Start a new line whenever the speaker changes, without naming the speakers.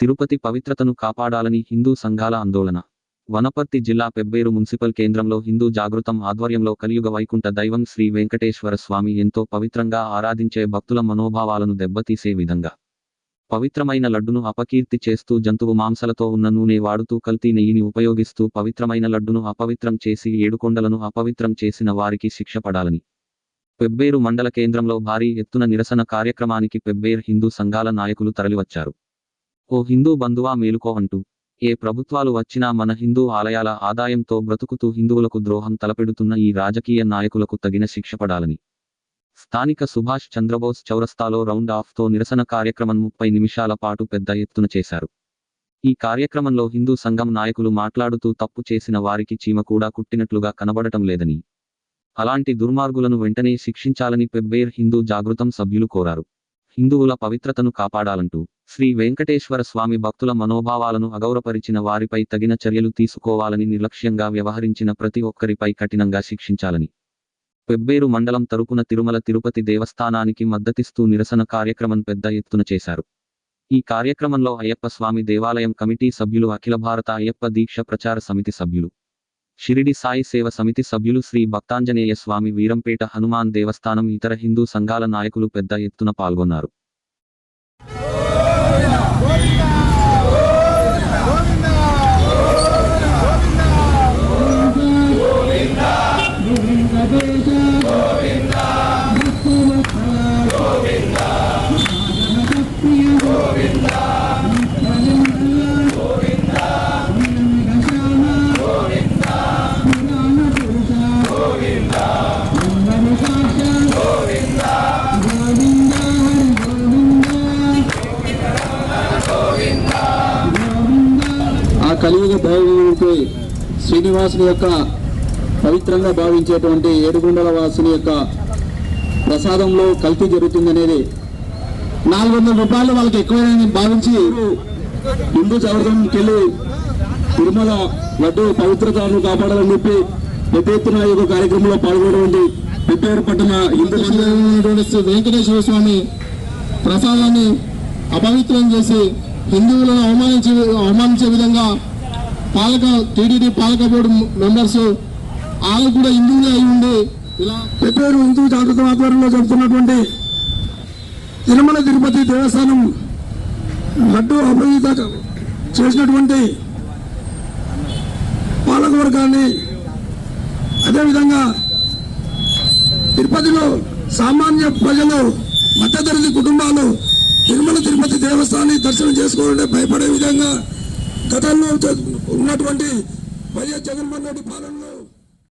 తిరుపతి పవిత్రతను కాపాడాలని హిందూ సంఘాల ఆందోళన. వనపర్తి జిల్లా పెబ్బేరు మున్సిపల్ కేంద్రంలో హిందూ జాగృతం ఆధ్వర్యంలో కలియుగ వైకుంఠ దైవం శ్రీ వెంకటేశ్వర స్వామి ఎంతో పవిత్రంగా ఆరాధించే భక్తుల మనోభావాలను దెబ్బతీసే విధంగా. పవిత్రమైన లడ్డును అపకీర్తి చేస్తూ జంతువు మాంసలతో ఉన్న నూనె వాడుతూ కల్తీ నెయ్యిని ఉపయోగిస్తూ పవిత్రమైన లడ్డును అపవిత్రం చేసి ఏడుకొండలను అపవిత్రం చేసిన వారికి శిక్ష పడాలని. పెబ్బేరు మండల కేంద్రంలో భారీ ఎత్తున నిరసన కార్యక్రమానికి పెబ్బేర్ హిందూ సంఘాల నాయకులు తరలివచ్చారు. ఓ హిందూ బంధువా మేలుకో అంటూ ఏ ప్రభుత్వాలు వచ్చినా మన హిందూ ఆలయాల ఆదాయంతో బ్రతుకుతూ హిందువులకు ద్రోహం తలపెడుతున్న ఈ రాజకీయ నాయకులకు తగిన శిక్ష పడాలని. స్థానిక సుభాష్ చంద్రబోస్ చౌరస్తాలో రౌండ్ ఆఫ్తో నిరసన కార్యక్రమం ముప్పై నిమిషాల పాటు పెద్ద ఎత్తున చేశారు. ఈ కార్యక్రమంలో హిందూ సంఘం నాయకులు మాట్లాడుతూ తప్పు చేసిన వారికి చీమ కూడా కుట్టినట్లుగా కనబడటం లేదని. అలాంటి దుర్మార్గులను వెంటనే శిక్షించాలని పెబ్బేర్ హిందూ జాగృతం సభ్యులు కోరారు. హిందువుల పవిత్రతను కాపాడాలంటూ శ్రీ వెంకటేశ్వర స్వామి భక్తుల మనోభావాలను అగౌరపరిచిన వారిపై తగిన చర్యలు తీసుకోవాలని నిర్లక్ష్యంగా వ్యవహరించిన ప్రతి ఒక్కరిపై కఠినంగా శిక్షించాలని. పెబ్బేరు మండలం తరపున తిరుమల తిరుపతి దేవస్థానానికి మద్దతిస్తూ నిరసన కార్యక్రమం పెద్ద ఎత్తున చేశారు. ఈ కార్యక్రమంలో అయ్యప్ప స్వామి దేవాలయం కమిటీ సభ్యులు అఖిల భారత అయ్యప్ప దీక్ష ప్రచార సమితి సభ్యులు షిరిడి సాయి సేవ సమితి సభ్యులు శ్రీ భక్తాంజనేయ స్వామి వీరంపేట హనుమాన్ దేవస్థానం ఇతర హిందూ సంఘాల నాయకులు పెద్ద ఎత్తున పాల్గొన్నారు.
కలియుగ దైవముడికి శ్రీనివాసుని యొక్క పవిత్రంగా భావించేటువంటి ఏడుగుండల వాసుని యొక్క ప్రసాదంలో కల్తీ జరుగుతుందనేది నాలుగు వందల రూపాయలు వాళ్ళకి ఎక్కువైనా భావించి హిందూ చౌరతంకి వెళ్ళి తిరుమల లడ్డు పవిత్రతను కాపాడాలని చెప్పి పెద్ద ఎత్తున ఈ యొక్క కార్యక్రమంలో పాల్గొనటువంటి పెద్దేరు పట్టణ హిందూ శ్రీ వెంకటేశ్వర స్వామి ప్రసాదాన్ని అపవిత్రం చేసి హిందువులను అవమానించే అవమానించే విధంగా పాలక టీడీడీ పాలక బోర్డు మెంబర్స్ వాళ్ళు కూడా హిందువులే అయి ఉండి ఇలా పెద్దేరు హిందూ జాగృత ఆధ్వర్యంలో జరుగుతున్నటువంటి తిరుమల తిరుపతి దేవస్థానం లడ్డు అభివృద్ధి చేసినటువంటి పాలకవర్గాన్ని అదేవిధంగా తిరుపతిలో సామాన్య ప్రజలు మధ్యతరగతి కుటుంబాలు తిరుమల తిరుపతి దేవస్థానాన్ని దర్శనం చేసుకోవాలంటే భయపడే విధంగా గతంలో ఉన్నటువంటి వైఎస్ జగన్మోహన్ రెడ్డి పాలనలో